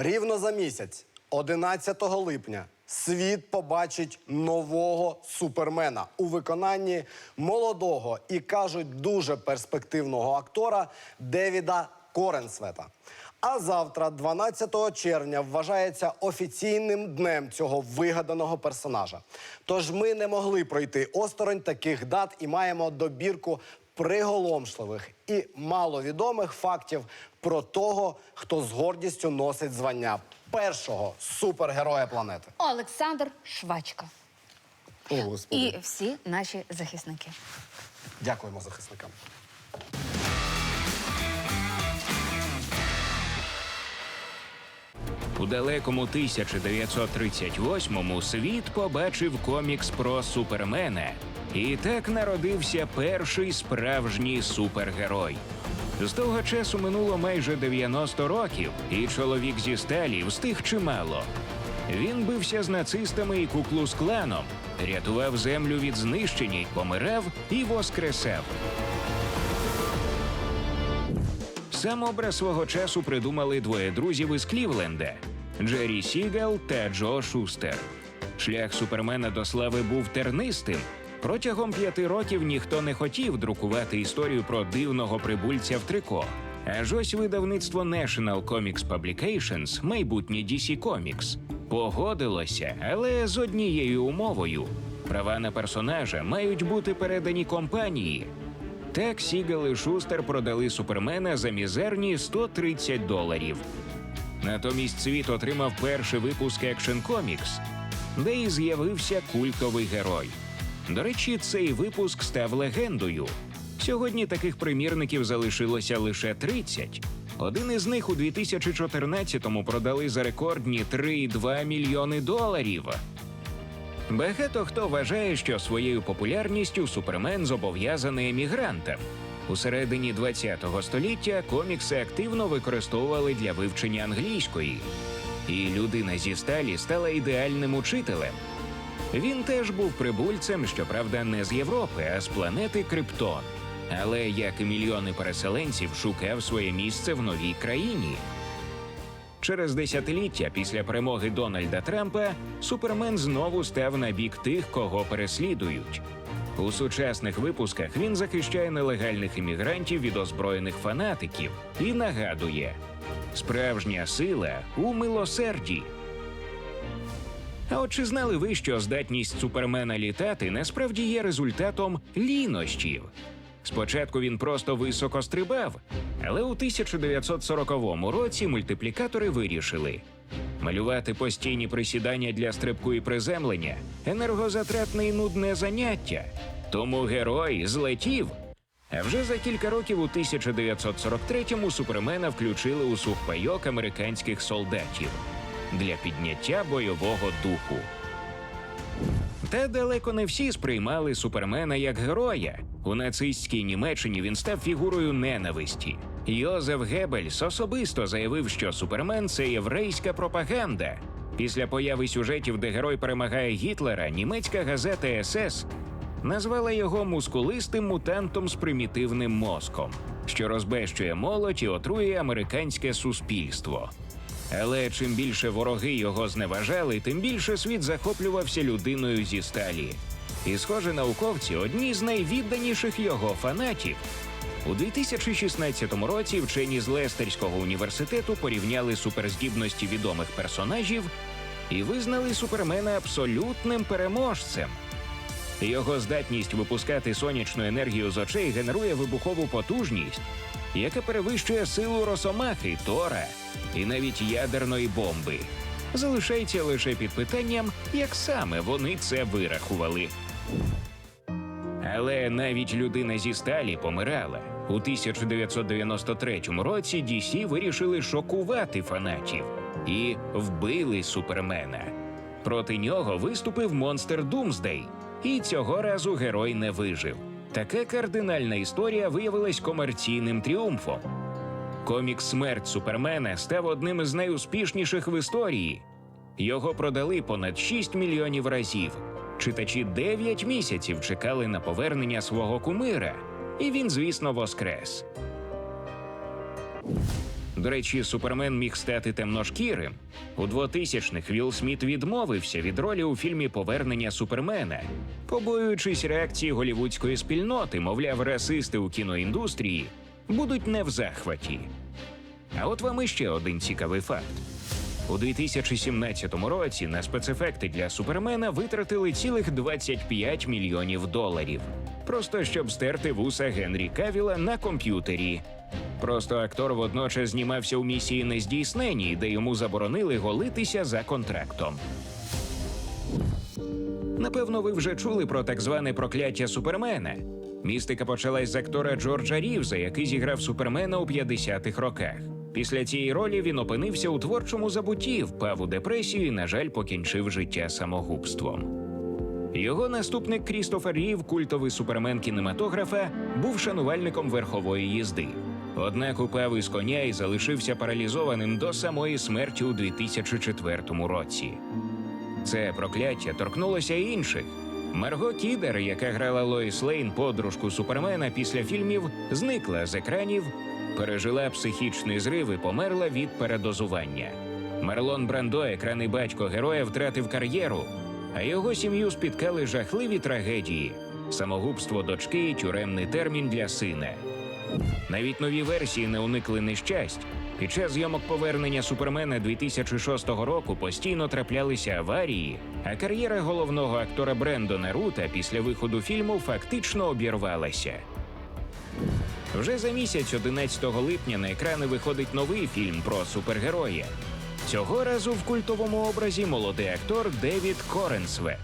Рівно за місяць, 11 липня, світ побачить нового супермена у виконанні молодого і кажуть дуже перспективного актора Девіда Коренсвета. А завтра, 12 червня, вважається офіційним днем цього вигаданого персонажа. Тож ми не могли пройти осторонь таких дат і маємо добірку приголомшливих і маловідомих фактів про того, хто з гордістю носить звання першого супергероя планети. Олександр Швачка. О, Господи. І всі наші захисники. Дякуємо захисникам. У далекому 1938-му світ побачив комікс про супермена. І так народився перший справжній супергерой. З того часу минуло майже 90 років, і чоловік зі сталі встиг чимало. Він бився з нацистами і куклус-кланом, рятував землю від знищення, помирав і воскресав. Сам образ свого часу придумали двоє друзів із Клівленда Джері Сігал та Джо Шустер. Шлях супермена до слави був тернистим. Протягом п'яти років ніхто не хотів друкувати історію про дивного прибульця в трико. Аж ось видавництво National Comics Publications, майбутнє DC Comics, погодилося, але з однією умовою: права на персонажа мають бути передані компанії. Так Сігал і Шустер продали супермена за мізерні 130 доларів. Натомість світ отримав перший випуск Action Comics, де і з'явився культовий герой. До речі, цей випуск став легендою. Сьогодні таких примірників залишилося лише 30. Один із них у 2014-му продали за рекордні 3,2 мільйони доларів. Багато хто вважає, що своєю популярністю супермен зобов'язаний емігрантам. У середині ХХ століття комікси активно використовували для вивчення англійської, і людина зі сталі стала ідеальним учителем. Він теж був прибульцем, щоправда, не з Європи, а з планети Криптон. Але як і мільйони переселенців, шукав своє місце в новій країні. Через десятиліття після перемоги Дональда Трампа Супермен знову став на бік тих, кого переслідують. У сучасних випусках він захищає нелегальних іммігрантів від озброєних фанатиків і нагадує: справжня сила у милосерді. А от чи знали ви, що здатність супермена літати насправді є результатом лінощів? Спочатку він просто високо стрибав, але у 1940 році мультиплікатори вирішили. Малювати постійні присідання для стрибку і приземлення енергозатратне і нудне заняття. Тому герой злетів. А вже за кілька років у 1943-му супермена включили у сухпайок американських солдатів для підняття бойового духу. Та далеко не всі сприймали супермена як героя. У нацистській Німеччині він став фігурою ненависті. Йозеф Геббельс особисто заявив, що супермен це єврейська пропаганда. Після появи сюжетів, де герой перемагає Гітлера, німецька газета СС назвала його мускулистим мутантом з примітивним мозком, що розбещує молодь і отрує американське суспільство. Але чим більше вороги його зневажали, тим більше світ захоплювався людиною зі сталі. І, схоже, науковці одні з найвідданіших його фанатів. У 2016 році вчені з Лестерського університету порівняли суперздібності відомих персонажів і визнали супермена абсолютним переможцем. Його здатність випускати сонячну енергію з очей генерує вибухову потужність, яка перевищує силу росомахи, Тора і навіть ядерної бомби. Залишається лише під питанням, як саме вони це вирахували. Але навіть людина зі сталі помирала. У 1993 році DC вирішили шокувати фанатів і вбили супермена. Проти нього виступив монстр Думсдей, і цього разу герой не вижив. Така кардинальна історія виявилась комерційним тріумфом. Комікс Смерть Супермена став одним із найуспішніших в історії. Його продали понад 6 мільйонів разів. Читачі 9 місяців чекали на повернення свого кумира, і він, звісно, воскрес. До речі, супермен міг стати темношкірим. У 2000-х Вілл Сміт відмовився від ролі у фільмі Повернення супермена, побоюючись реакції голівудської спільноти, мовляв, расисти у кіноіндустрії будуть не в захваті. А от вам іще один цікавий факт. У 2017 році на спецефекти для супермена витратили цілих 25 мільйонів доларів. Просто щоб стерти вуса Генрі Кавіла на комп'ютері. Просто актор водночас знімався у місії нездійсненні, де йому заборонили голитися за контрактом. Напевно, ви вже чули про так зване прокляття супермена. Містика почалась з актора Джорджа Рівза, який зіграв супермена у 50-х роках. Після цієї ролі він опинився у творчому забутті, впав у депресію і, на жаль, покінчив життя самогубством. Його наступник Крістофер Рів, культовий супермен кінематографа, був шанувальником верхової їзди. Однак упав із коня і залишився паралізованим до самої смерті у 2004 році. Це прокляття торкнулося інших. Марго Кідер, яка грала Лоїс Лейн, подружку супермена після фільмів, зникла з екранів, пережила психічний зрив і померла від передозування. Марлон Брандо, екранний батько героя, втратив кар'єру, а його сім'ю спіткали жахливі трагедії: самогубство дочки і тюремний термін для сина. Навіть нові версії не уникли нещасть. Під час зйомок повернення супермена 2006 року постійно траплялися аварії, а кар'єра головного актора Брендона Рута після виходу фільму фактично обірвалася. Вже за місяць, 11 липня, на екрани виходить новий фільм про супергероя. Цього разу в культовому образі молодий актор Девід Коренсвет.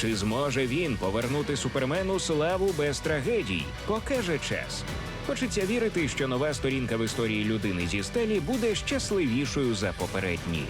Чи зможе він повернути супермену славу без трагедій? Покаже час. Хочеться вірити, що нова сторінка в історії людини зі стелі буде щасливішою за попередні.